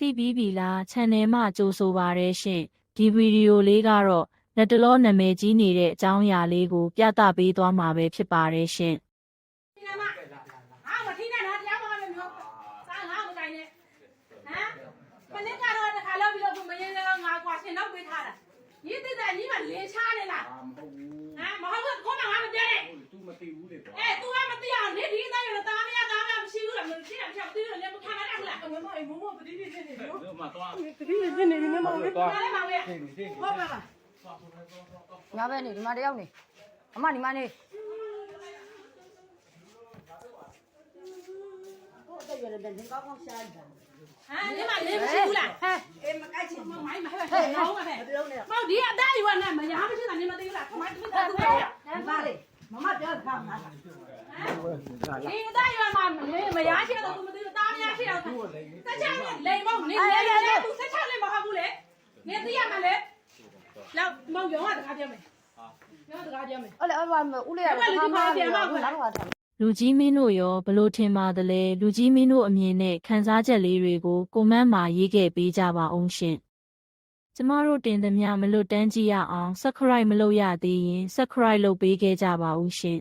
ညီမလေးတိပြီးပြီလား channel မှာကြိုဆိုပါရရှင်ဒီဗီဒီယိုလေးကတော့လက်တလောနာမည်ကြီးနေတဲ့အကြောင်းအရာလေးကို ပြသပေးသွားမှာပဲဖြစ်ပါတယ်ရှင်ဒီကမှာဟာမထင်းနဲ့တော့တရားမမမျိုးစားငါမတိုင်နဲ့ဟမ်မနေ့ကတော့တစ်ခါလောက်ပြီးတော့မရင်လည်းငါကွာရှင်နောက်ပေးထားတာညီတိတဲ့ညီမလေးချားနေလား ညာဘက်နေဒီမှာတယောက်နေအမဒီမှာနေဟမ်ဒီမှာလေးမရှိဘူးလားဟဲ့အေးမကိုက်ချင်မောင်မိုင်းမဟဲ့ဟဲ့မောင်းပါဟဲ့မပြောနဲ့မောင်ဒီအတိုင်းယူနေမရမရှိတာနေမသိဘူးလားခမတူတာသူပဲမလေးမမပြောတာမှာဒီအတိုင်းယူမှာမရရှိတော့သူမ သိဘူးတာမရရှိတော့ဆက်ချလိန်မောင်နေလေလေသူဆက်ချလိန်မဟုတ်ဘူးလေနေသိရမှာလေလောက်မောင်ရောကတကားပြောမယ်ရောတကားပြောမယ်အဲ့လေအဲ့ဘာဦးလေးကဘာမှမပြောဘူးလားတော့တာလူကြီးမင်းတို့ရောဘလို့ထင်ပါသလဲလူကြီးမင်းတို့အမြင်နဲ့ခန်းစားချက်လေးတွေကိုကွန်မန့်မှာရေးခဲ့ပေးကြပါအောင်ရှင်ကျမတို့တင်သမျှမလွတ်တမ်းကြည့်ရအောင် subscribe မလုပ်ရသေးရင် subscribe လုပ်ပေးခဲ့ကြပါဦးရှင်